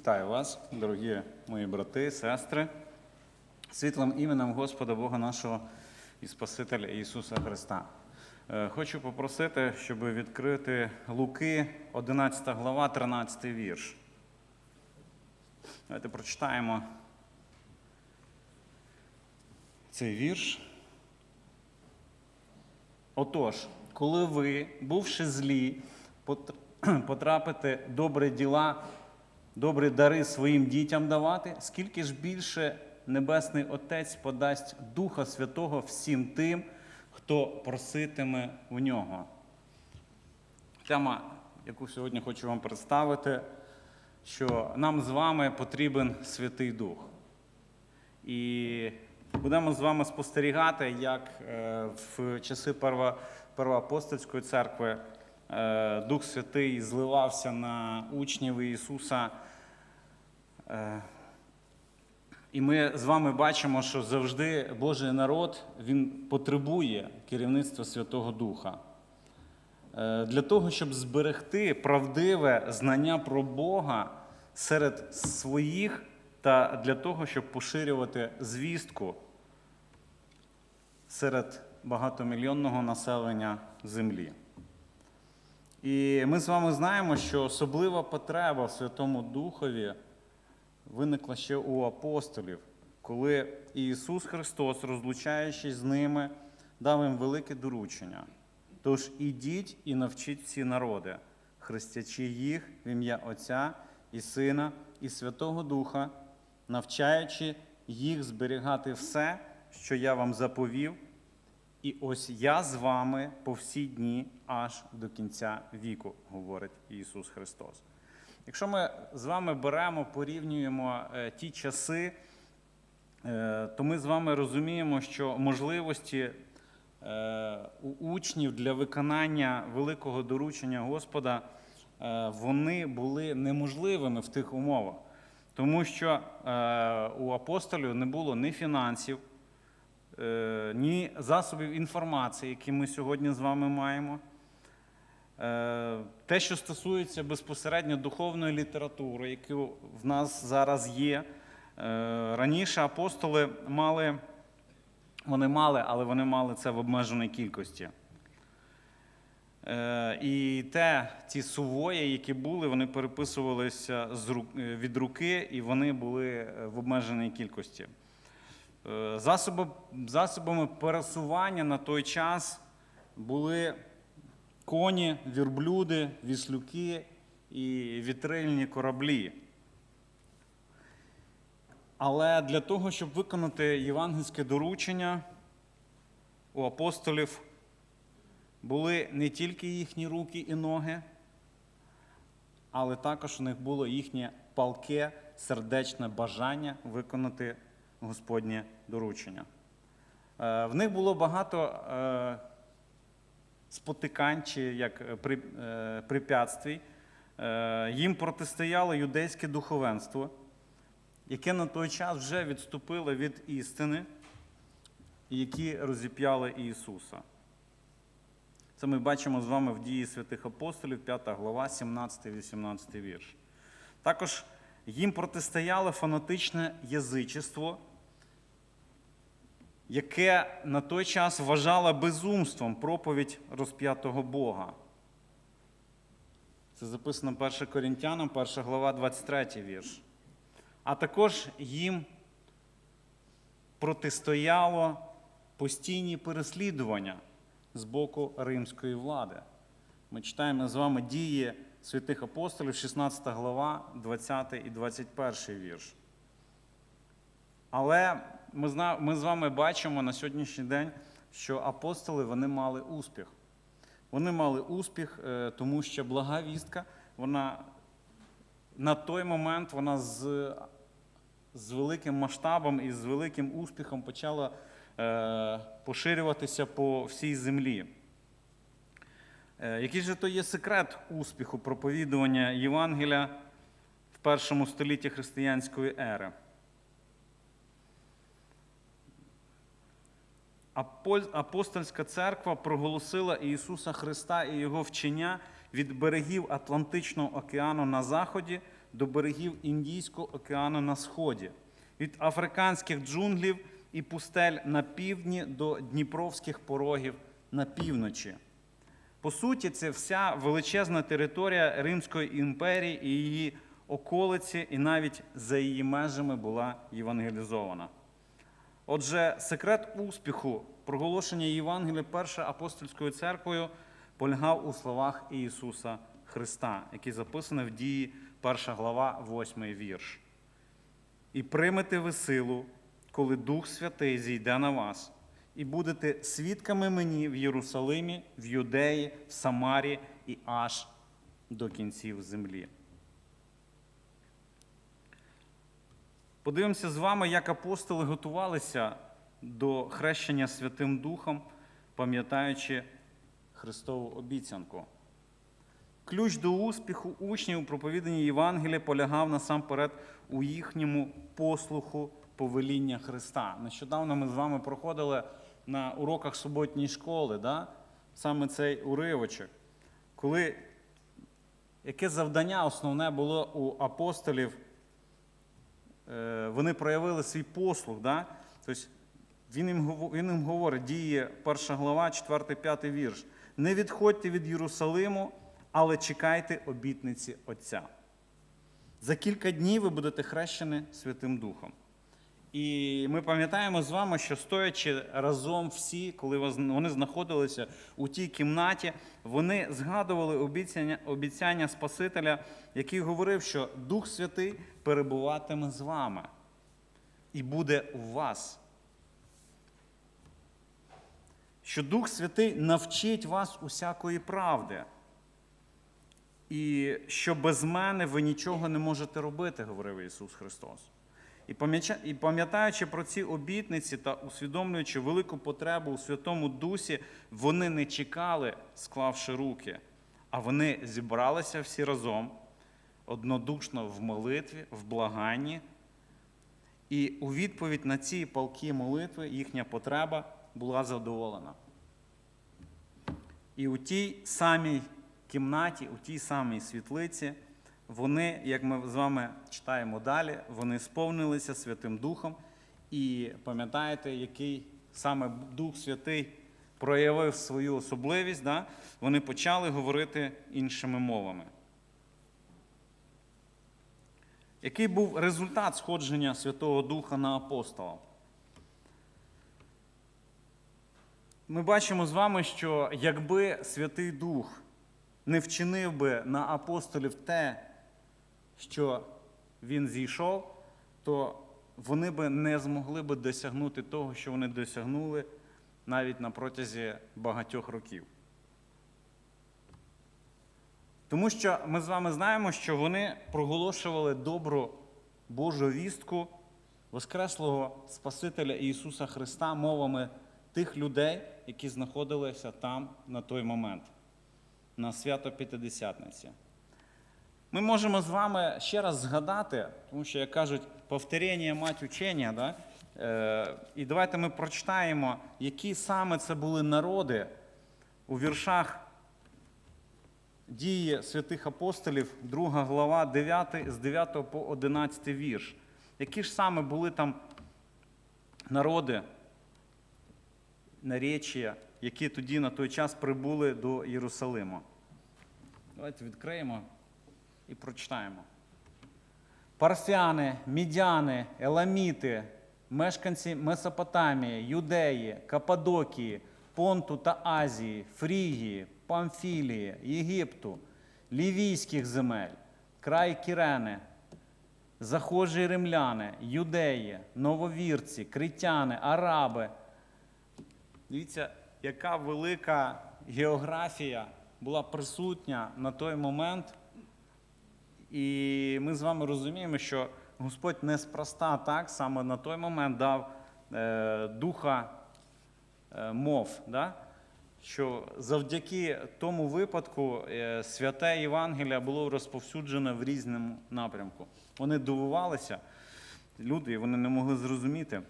Вітаю вас, дорогі мої брати, сестри, світлим іменем Господа Бога нашого і Спасителя Ісуса Христа. Е, Хочу попросити, щоб відкрити Луки, 11 глава, 13 вірш. Давайте прочитаємо цей вірш. Отож, коли ви, бувши злі, потрапите добрі діла, добрі дари своїм дітям давати, скільки ж більше Небесний Отець подасть Духа Святого всім тим, хто проситиме в нього. Тема, яку сьогодні хочу вам представити, що нам з вами потрібен Святий Дух. І будемо з вами спостерігати, як е, в часи Первоапостольської церкви Дух Святий зливався на учнів Ісуса. Е, І ми з вами бачимо, що завжди Божий народ він потребує керівництва Святого Духа. Е, Для того, щоб зберегти правдиве знання про Бога серед своїх та для того, щоб поширювати звістку серед багатомільйонного населення землі. І ми з вами знаємо, що особлива потреба в Святому Духові виникла ще у апостолів, коли Ісус Христос, розлучаючись з ними, дав їм велике доручення. Тож ідіть і навчіть всі народи, хрестячи їх в ім'я Отця і Сина і Святого Духа, навчаючи їх зберігати все, що я вам заповів, і ось я з вами по всі дні аж до кінця віку, говорить Ісус Христос. Якщо ми з вами беремо, порівнюємо е, ті часи, е, то ми з вами розуміємо, що можливості е, у учнів для виконання великого доручення Господа вони були неможливими в тих умовах, тому що у апостолів не було ні фінансів, ні засобів інформації, які ми сьогодні з вами маємо. Е, Те, що стосується безпосередньо духовної літератури, яка в нас зараз є, е, раніше апостоли мали, вони мали, але вони мали це в обмеженій кількості. Е, І те, ті сувої, які були, вони переписувалися е, від руки, і вони були е, в обмеженій кількості. Е, засобами пересування на той час були коні, вірблюди, віслюки і вітрильні кораблі. Але для того, щоб виконати євангельське доручення, у апостолів були не тільки їхні руки і ноги, але також у них було їхнє палке, сердечне бажання виконати Господнє доручення. Е, В них було багато е, спотикань чи як е, препятствій. Їм протистояло юдейське духовенство, яке на той час вже відступило від істини, які розіп'яли Ісуса. Це ми бачимо з вами в дії святих апостолів, 5 глава, 17-18 вірш. Також їм протистояло фанатичне язичество, яке на той час вважало безумством проповідь розп'ятого Бога. Це записано 1 Корінтянам, 1 глава, 23 вірш. А також їм протистояло постійні переслідування з боку римської влади. Ми читаємо з вами дії святих апостолів, 16 глава, 20 і 21 вірш. Але ми, ми з вами бачимо на сьогоднішній день, що апостоли вони мали успіх. Вони мали успіх, е, тому що блага вістка, вона на той момент вона з, з великим масштабом і з великим успіхом почала е, поширюватися по всій землі. Е, Який же то є секрет успіху проповідування Євангелія в першому столітті християнської ери? Апостольська церква проголосила Ісуса Христа і Його вчення від берегів Атлантичного океану на заході до берегів Індійського океану на сході, від африканських джунглів і пустель на півдні до дніпровських порогів на півночі. По суті, це вся величезна територія Римської імперії і її околиці, і навіть за її межами була євангелізована. Отже, секрет успіху проголошення Євангелія Першою апостольською церквою полягав у словах Ісуса Христа, які записані в дії 1 глава, 8 вірш. І приймете ви силу, коли Дух Святий зійде на вас, і будете свідками мені в Єрусалимі, в Юдеї, в Самарі і аж до кінців землі. Подивимося з вами, як апостоли готувалися до хрещення Святим Духом, пам'ятаючи Христову обіцянку. Ключ до успіху учнів у проповіданні Євангелія полягав насамперед у їхньому послуху повеління Христа. Нещодавно ми з вами проходили на уроках суботньої школи, да? саме цей уривочок, коли яке завдання основне було у апостолів вони проявили свій послуг. Да? Тобто він їм, він їм говорить, діє 1 глава, 4-5 вірш. Не відходьте від Єрусалиму, але чекайте обітниці Отця. За кілька днів ви будете хрещені Святим Духом. І ми пам'ятаємо з вами, що стоячи разом всі, коли вони знаходилися у тій кімнаті, вони згадували обіцяння, обіцяння Спасителя, який говорив, що Дух Святий перебуватиме з вами і буде у вас. Що Дух Святий навчить вас усякої правди. І що без мене ви нічого не можете робити, говорив Ісус Христос. І пам'ятаючи про ці обітниці та усвідомлюючи велику потребу у Святому Дусі, вони не чекали, склавши руки, а вони зібралися всі разом, однодушно в молитві, в благанні. І у відповідь на ці палкі молитви їхня потреба була задоволена. І у тій самій кімнаті, у тій самій світлиці, вони, як ми з вами читаємо далі, вони сповнилися Святим Духом. І пам'ятаєте, який саме Дух Святий проявив свою особливість, да? вони почали говорити іншими мовами. Який був результат сходження Святого Духа на апостола? Ми бачимо з вами, що якби Святий Дух не вчинив би на апостолів те, що він зійшов, то вони би не змогли би досягнути того, що вони досягнули навіть на протязі багатьох років. Тому що ми з вами знаємо, що вони проголошували добру Божу вістку Воскреслого Спасителя Ісуса Христа мовами тих людей, які знаходилися там на той момент, на свято П'ятидесятниці. Ми можемо з вами ще раз згадати, тому що, як кажуть, повторення мать учення. Да? Е, і давайте ми прочитаємо, які саме це були народи у віршах дії святих апостолів, 2 глава, 9, з 9 по 11 вірш. Які ж саме були там народи, наречія, які тоді на той час прибули до Єрусалиму? Давайте відкриємо і прочитаємо. Парфяни, мідяни, еламіти, мешканці Месопотамії, Юдеї, Кападокії, Понту та Азії, Фрігії, Памфілії, Єгипту, Лівійських земель, край Кірени, захожі римляни, юдеї, нововірці, критяни, араби. Дивіться, яка велика географія була присутня на той момент. І ми з вами розуміємо, що Господь неспроста так саме на той момент дав е, духа е, мов. Да? Що завдяки тому випадку е, святе Євангелія було розповсюджене в різному напрямку. Вони дивувалися, люди, вони не могли зрозуміти.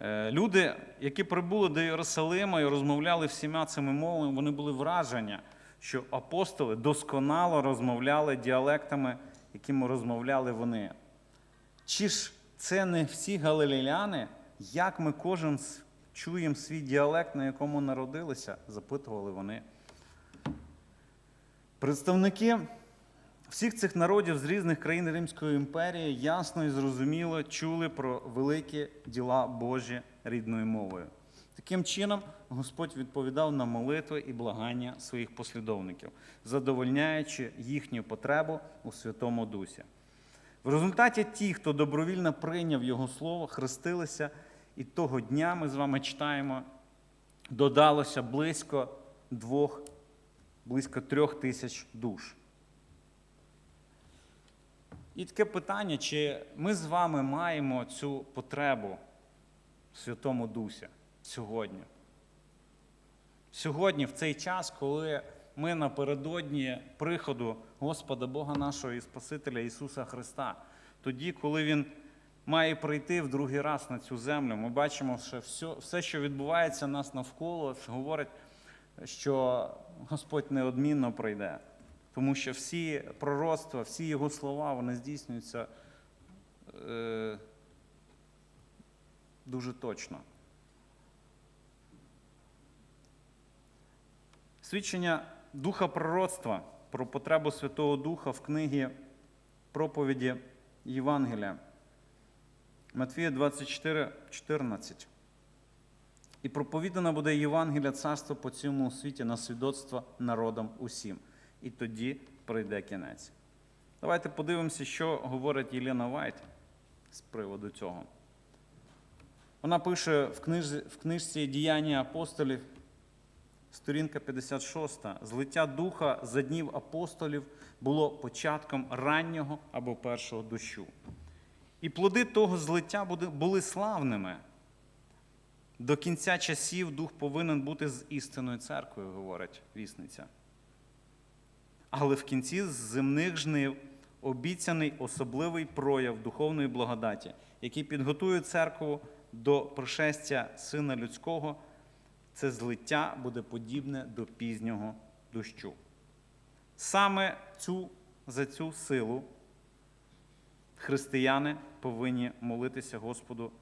Е, Люди, які прибули до Єрусалима і розмовляли всіма цими мовами, вони були вражені, що апостоли досконало розмовляли діалектами, якими розмовляли вони. Чи ж це не всі галилеяни, як ми кожен чуємо свій діалект, на якому народилися? запитували вони. Представники всіх цих народів з різних країн Римської імперії ясно і зрозуміло чули про великі діла Божі рідною мовою. Таким чином, Господь відповідав на молитви і благання своїх послідовників, задовольняючи їхню потребу у Святому Дусі. В результаті ті, хто добровільно прийняв Його слово, хрестилися, і того дня ми з вами читаємо, додалося близько двох, близько трьох тисяч душ. І таке питання, чи ми з вами маємо цю потребу в Святому Дусі сьогодні? Сьогодні, в цей час, коли ми напередодні приходу Господа Бога нашого і Спасителя Ісуса Христа, тоді, коли Він має прийти в другий раз на цю землю, ми бачимо, що все, все що відбувається нас навколо, говорить, що Господь неодмінно прийде. Тому що всі пророцтва, всі його слова, вони здійснюються е, дуже точно. Свідчення духа пророцтва про потребу Святого Духа в книгі проповіді Євангелія. Матвія 24, 14. І проповідана буде Євангелія царство по цьому світі на свідоцтво народам усім. І тоді прийде кінець. Давайте подивимося, що говорить Єлена Вайт з приводу цього. Вона пише в книжці Діяння апостолів, сторінка 56. Злиття духа за днів апостолів було початком раннього або першого дощу. І плоди того злиття були- славними. До кінця часів дух повинен бути з істинною церквою, говорить вісниця. Але в кінці земних жнив обіцяний особливий прояв духовної благодаті, який підготує церкву до пришестя Сина Людського, це злиття буде подібне до пізнього дощу. Саме цю, за цю силу християни повинні молитися Господу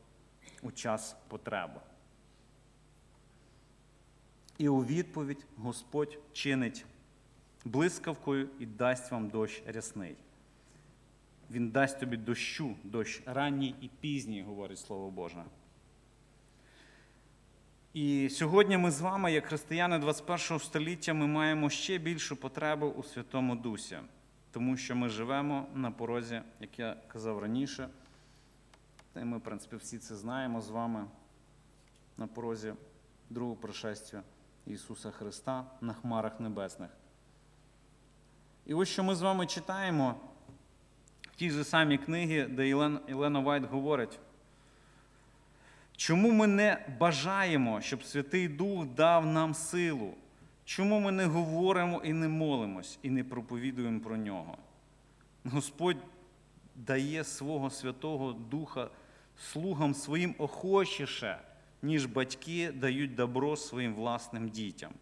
у час потреби. І у відповідь Господь чинить блискавкою і дасть вам дощ рясний. Він дасть тобі дощу, дощ ранній і пізній, говорить Слово Боже. І сьогодні ми з вами, як християни 21 століття, ми маємо ще більшу потребу у Святому Дусі, тому що ми живемо на порозі, як я казав раніше, та й ми, в принципі, всі це знаємо з вами на порозі другого пришестя Ісуса Христа на хмарах небесних. І ось що ми з вами читаємо в тій же самій книгі, де Єлен, Єлена Вайт говорить, чому ми не бажаємо, щоб Святий Дух дав нам силу? Чому ми не говоримо і не молимось, і не проповідуємо про нього? Господь дає свого Святого Духа слугам своїм охочіше, ніж батьки дають добро своїм власним дітям.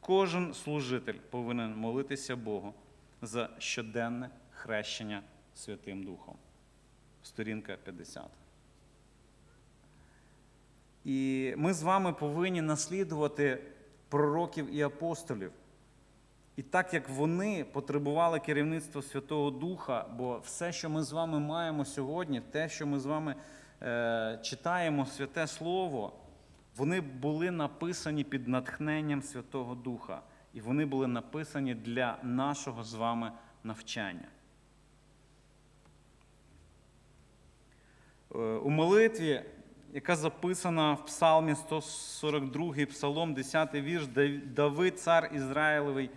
Кожен служитель повинен молитися Богу за щоденне хрещення Святим Духом. Сторінка 50. І ми з вами повинні наслідувати пророків і апостолів. І так як вони потребували керівництва Святого Духа, бо все, що ми з вами маємо сьогодні, те, що ми з вами е, читаємо Святе Слово, вони були написані під натхненням Святого Духа. І вони були написані для нашого з вами навчання. Е, У молитві, яка записана в Псалмі 142, Псалом, 10 вірш, Давид, цар Ізраїлевий,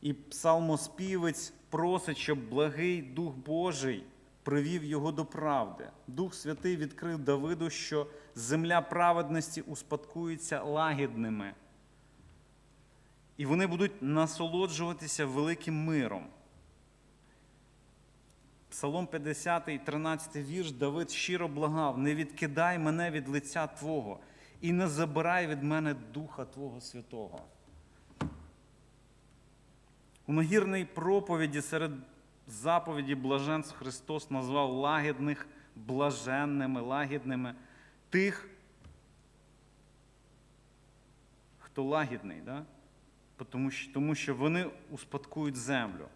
і псалмоспівець просить, щоб благий Дух Божий привів його до правди. Дух Святий відкрив Давиду, що земля праведності успадкується лагідними, і вони будуть насолоджуватися великим миром. Псалом 50, 13 вірш, Давид щиро благав: не відкидай мене від лиця Твого і не забирай від мене Духа Твого Святого. У нагірній проповіді серед заповіді блаженств Христос назвав лагідних блаженними, лагідними тих, хто лагідний, да? тому, що, вони успадкують землю.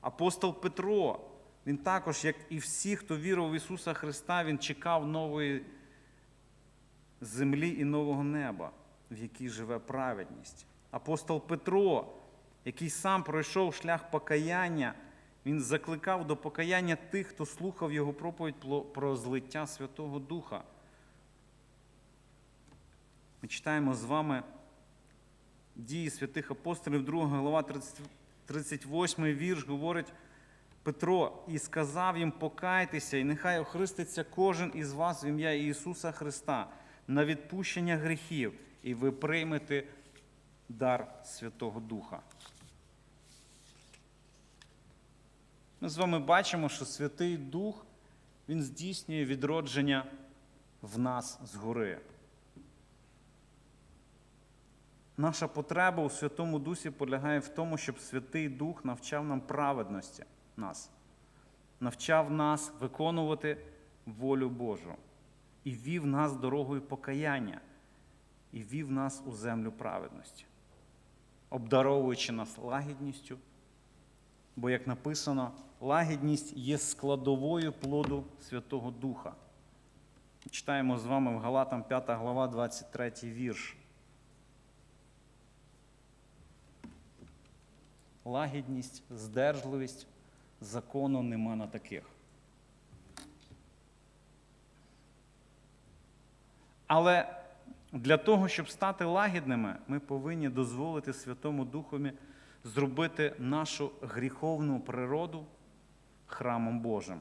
Апостол Петро, він також, як і всі, хто вірив в Ісуса Христа, він чекав нової землі і нового неба, в якій живе праведність. Апостол Петро, який сам пройшов шлях покаяння, він закликав до покаяння тих, хто слухав його проповідь про злиття Святого Духа. Ми читаємо з вами дії святих апостолів, 2 глава, 38 вірш, говорить Петро, і сказав їм: покайтеся, і нехай охриститься кожен із вас в ім'я Ісуса Христа на відпущення гріхів, і ви приймете дар Святого Духа. Ми з вами бачимо, що Святий Дух Він здійснює відродження в нас згори. Наша потреба у Святому Дусі полягає в тому, щоб Святий Дух навчав нам праведності нас, навчав нас виконувати волю Божу і вів нас дорогою покаяння, і вів нас у землю праведності, обдаровуючи нас лагідністю. Бо, як написано, лагідність є складовою плоду Святого Духа. Читаємо з вами в Галатам 5 глава, 23 вірш. Лагідність, здержливість, закону нема на таких. Але для того, щоб стати лагідними, ми повинні дозволити Святому Духові зробити нашу гріховну природу храмом Божим,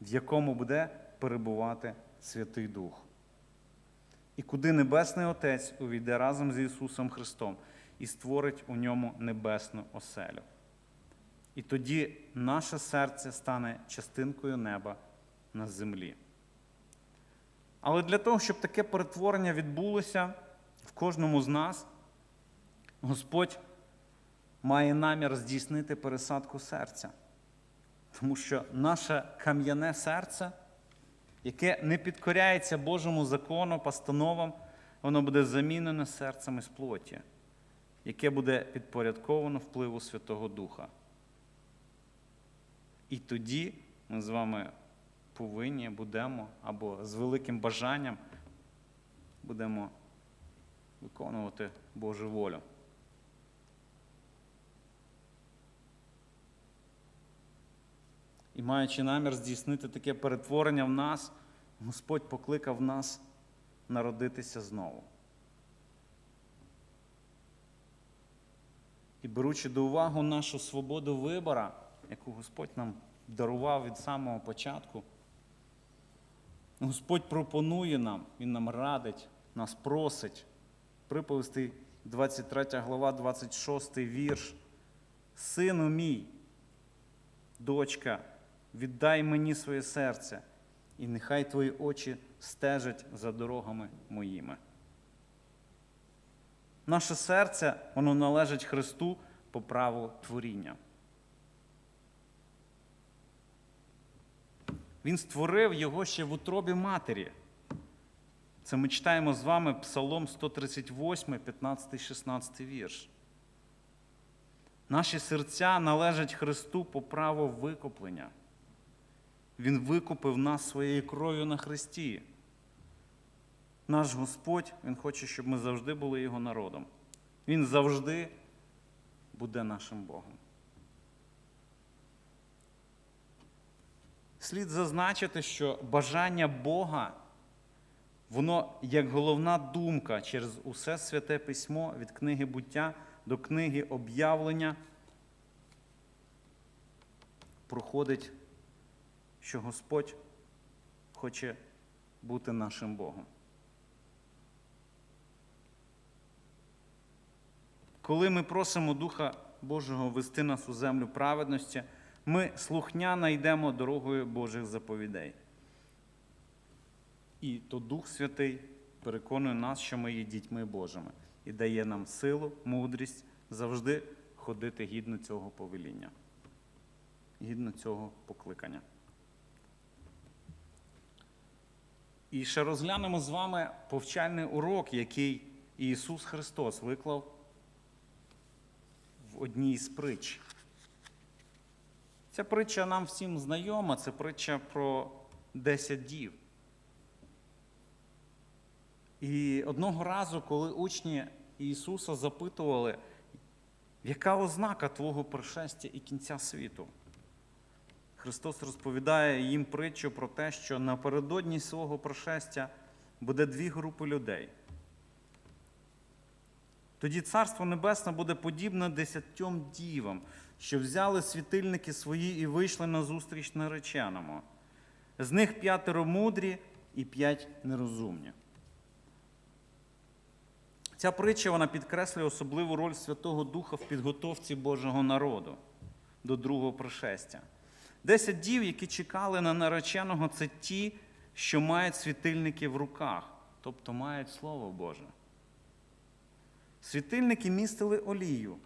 в якому буде перебувати Святий Дух. І куди Небесний Отець увійде разом з Ісусом Христом і створить у ньому небесну оселю. І тоді наше серце стане частинкою неба на землі. Але для того, щоб таке перетворення відбулося в кожному з нас, Господь має намір здійснити пересадку серця. Тому що наше кам'яне серце, яке не підкоряється Божому закону, постановам, воно буде замінене серцем із плоті, яке буде підпорядковано впливу Святого Духа. І тоді ми з вами повинні будемо або з великим бажанням будемо виконувати Божу волю. І маючи намір здійснити таке перетворення в нас, Господь покликав нас народитися знову. І беручи до уваги нашу свободу вибора, яку Господь нам дарував від самого початку, Господь пропонує нам, Він нам радить, нас просить. Приповісти 23 глава, 26 вірш. Сину мій, дочка, віддай мені своє серце, і нехай твої очі стежать за дорогами моїми. Наше серце, воно належить Христу по праву творіння. Він створив його ще в утробі матері. Це ми читаємо з вами Псалом 138, 15, 16 вірш. Наші серця належать Христу по праву викуплення. Він викупив нас своєю кров'ю на Христі. Наш Господь, Він хоче, щоб ми завжди були Його народом. Він завжди буде нашим Богом. Слід зазначити, що бажання Бога, воно як головна думка через усе святе письмо від книги буття до книги об'явлення проходить, що Господь хоче бути нашим Богом. Коли ми просимо Духа Божого вести нас у землю праведності, ми слухняно йдемо дорогою Божих заповідей. І то Дух Святий переконує нас, що ми є дітьми Божими і дає нам силу, мудрість завжди ходити гідно цього повеління, гідно цього покликання. І ще розглянемо з вами повчальний урок, який Ісус Христос виклав в одній з притч. Ця притча нам всім знайома, це притча про 10 дів. І одного разу, коли учні Ісуса запитували, яка ознака Твого пришестя і кінця світу? Христос розповідає їм притчу про те, що напередодні свого пришестя буде дві групи людей. Тоді Царство Небесне буде подібне десятьом дівам, що взяли світильники свої і вийшли на зустріч нареченому. З них п'ятеро мудрі і п'ять нерозумні. Ця притча вона підкреслює особливу роль Святого Духа в підготовці Божого народу до другого пришестя. Десять дів, які чекали на нареченого, це ті, що мають світильники в руках, тобто мають Слово Боже. Світильники містили олію,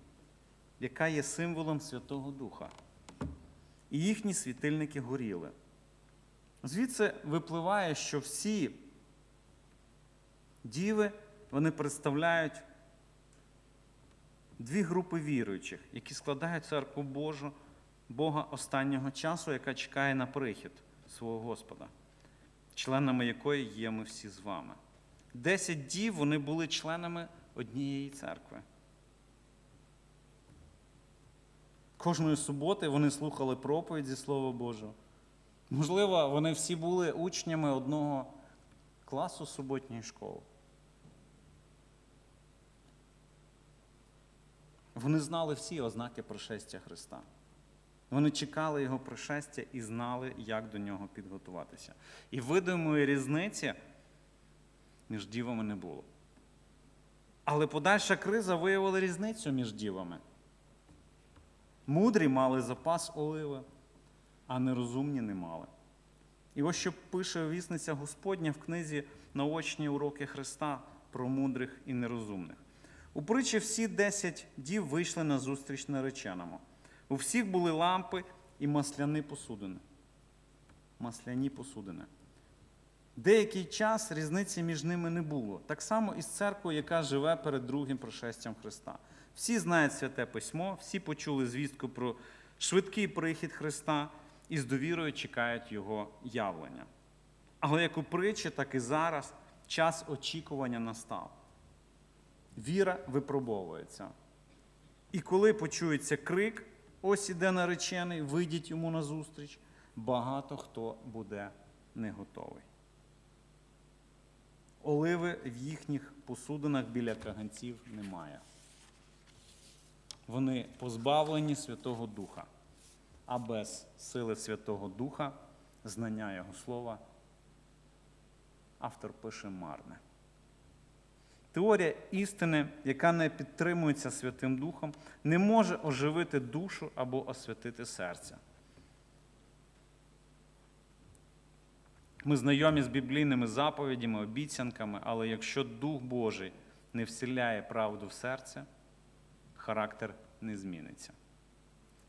яка є символом Святого Духа. І їхні світильники горіли. Звідси випливає, що всі діви вони представляють дві групи віруючих, які складають церкву Божу, Бога останнього часу, яка чекає на прихід свого Господа, членами якої є ми всі з вами. Десять дів вони були членами однієї церкви. Кожної суботи вони слухали проповідь зі Слова Божого. Можливо, вони всі були учнями одного класу суботньої школи. Вони знали всі ознаки пришестя Христа. Вони чекали Його пришестя і знали, як до нього підготуватися. І видимої різниці між дівами не було. Але подальша криза виявила різницю між дівами. Мудрі мали запас оливи, а нерозумні не мали. І ось що пише вісниця Господня в книзі Наочні уроки Христа про мудрих і нерозумних. У притчі всі десять дів вийшли на зустріч нареченому. У всіх були лампи і масляні посудини. Масляні посудини. Деякий час різниці між ними не було. Так само і з церквою, яка живе перед другим пришестям Христа. Всі знають святе письмо, всі почули звістку про швидкий прихід Христа і з довірою чекають Його явлення. Але як у притчі, так і зараз час очікування настав. Віра випробовується. І коли почується крик, ось іде наречений, вийдіть йому назустріч, багато хто буде не готовий. Оливи в їхніх посудинах біля каганців немає. Вони позбавлені Святого Духа, а без сили Святого Духа, знання Його слова, автор пише марне. Теорія істини, яка не підтримується Святим Духом, не може оживити душу або освятити серце. Ми знайомі з біблійними заповідями, обіцянками, але якщо Дух Божий не вселяє правду в серце, характер не зміниться.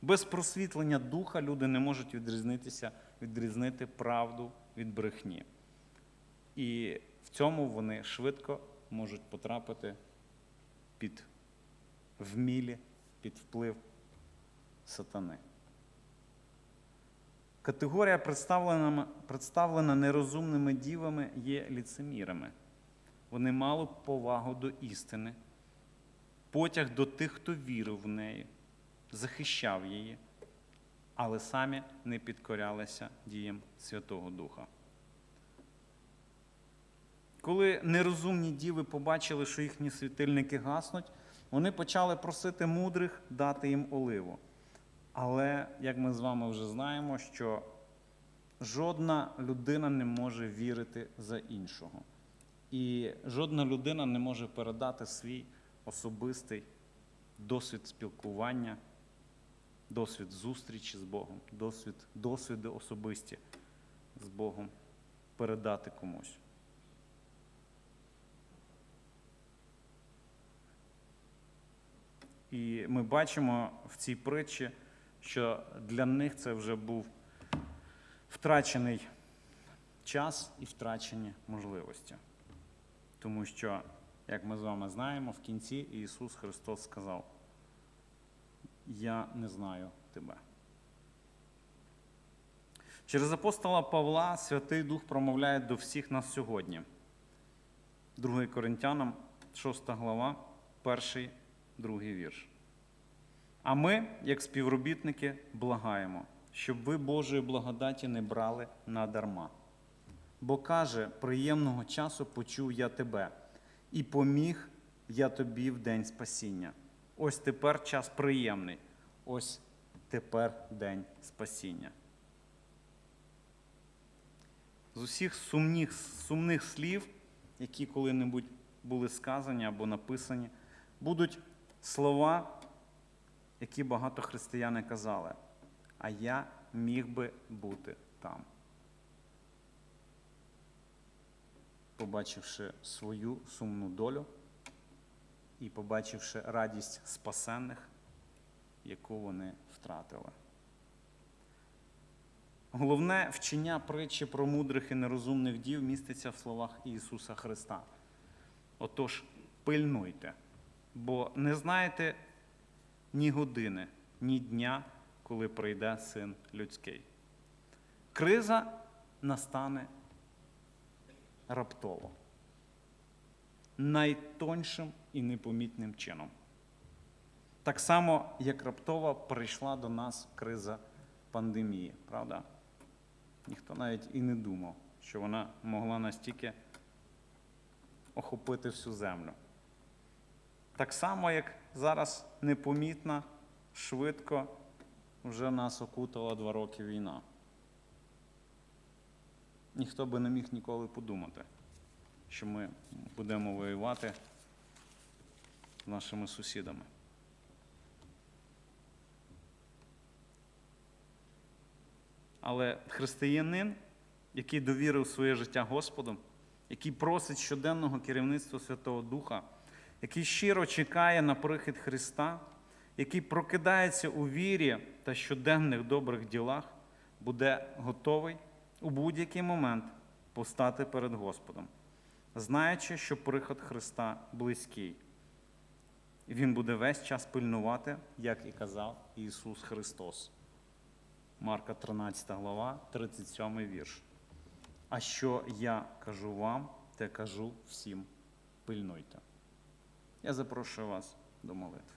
Без просвітлення духа люди не можуть відрізнитися, відрізнити правду від брехні. І в цьому вони швидко можуть потрапити під вмілі, під вплив сатани. Категорія, представлена, представлена нерозумними дівами, є ліцемірами. Вони мали повагу до істини, потяг до тих, хто вірив в неї, захищав її, але самі не підкорялися діям Святого Духа. Коли нерозумні діви побачили, що їхні світильники гаснуть, вони почали просити мудрих дати їм оливу. Але, як ми з вами вже знаємо, що жодна людина не може вірити за іншого. І жодна людина не може передати свій особистий досвід спілкування, досвід зустрічі з Богом, досвід, досвіди особисті з Богом передати комусь. І ми бачимо в цій притчі, що для них це вже був втрачений час і втрачені можливості. Тому що, як ми з вами знаємо, в кінці Ісус Христос сказав: Я не знаю тебе. Через апостола Павла Святий Дух промовляє до всіх нас сьогодні. 2 Коринтянам, 6 глава, 1, 2 вірш. А ми, як співробітники, благаємо, щоб ви Божої благодаті не брали надарма. Бо каже, приємного часу почув я тебе, і поміг я тобі в день спасіння. Ось тепер час приємний, ось тепер день спасіння. З усіх сумних, сумних слів, які коли-небудь були сказані або написані, будуть слова, які багато християни казали, а я міг би бути там. Побачивши свою сумну долю і побачивши радість спасенних, яку вони втратили. Головне вчення притчі про мудрих і нерозумних дів міститься в словах Ісуса Христа. Отож, пильнуйте, бо не знаєте ні години, ні дня, коли прийде син людський. Криза настане раптово, найтоншим і непомітним чином. Так само, як раптово прийшла до нас криза пандемії, правда? Ніхто навіть і не думав, що вона могла настільки охопити всю землю. Так само, як зараз непомітна, швидко вже нас окутала два роки війна. Ніхто би не міг ніколи подумати, що ми будемо воювати з нашими сусідами. Але християнин, який довірив своє життя Господу, який просить щоденного керівництва Святого Духа, який щиро чекає на прихід Христа, який прокидається у вірі та щоденних добрих ділах, буде готовий у будь-який момент постати перед Господом, знаючи, що приход Христа близький. Він буде весь час пильнувати, як і казав Ісус Христос. Марка 13 глава, 37 вірш. А що я кажу вам, те кажу всім пильнуйте. Я запрошую вас до молитви.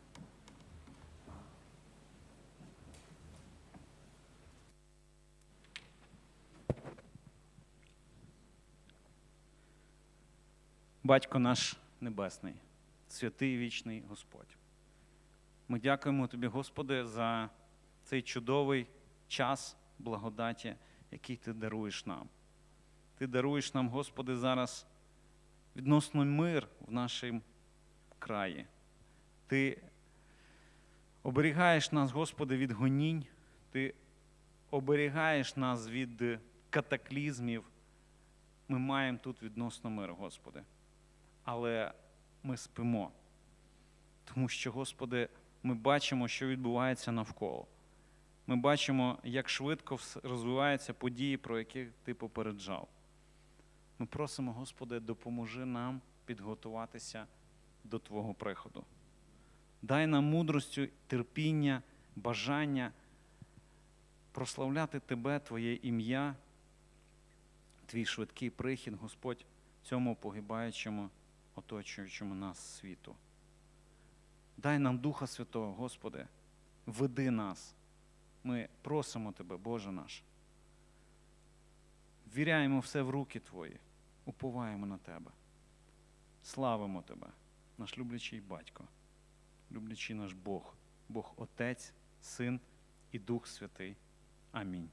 Батько наш Небесний, святий вічний Господь. Ми дякуємо Тобі, Господи, за цей чудовий час благодаті, який Ти даруєш нам. Ти даруєш нам, Господи, зараз відносно мир в нашому краї. Ти оберігаєш нас, Господи, від гонінь, Ти оберігаєш нас від катаклізмів. Ми маємо тут відносно мир, Господи. Але ми спимо, тому що, Господи, ми бачимо, що відбувається навколо. Ми бачимо, як швидко розвиваються події, про які ти попереджав. Ми просимо, Господи, допоможи нам підготуватися до Твого приходу. Дай нам мудростю, терпіння, бажання прославляти Тебе, Твоє ім'я, Твій швидкий прихід, Господь, цьому погибаючому, оточуючому нас світу. Дай нам Духа Святого, Господи, веди нас. Ми просимо Тебе, Боже наш. Віряємо все в руки Твої, уповаємо на Тебе. Славимо Тебе, наш люблячий батько, люблячий наш Бог, Бог Отець, Син і Дух Святий. Амінь.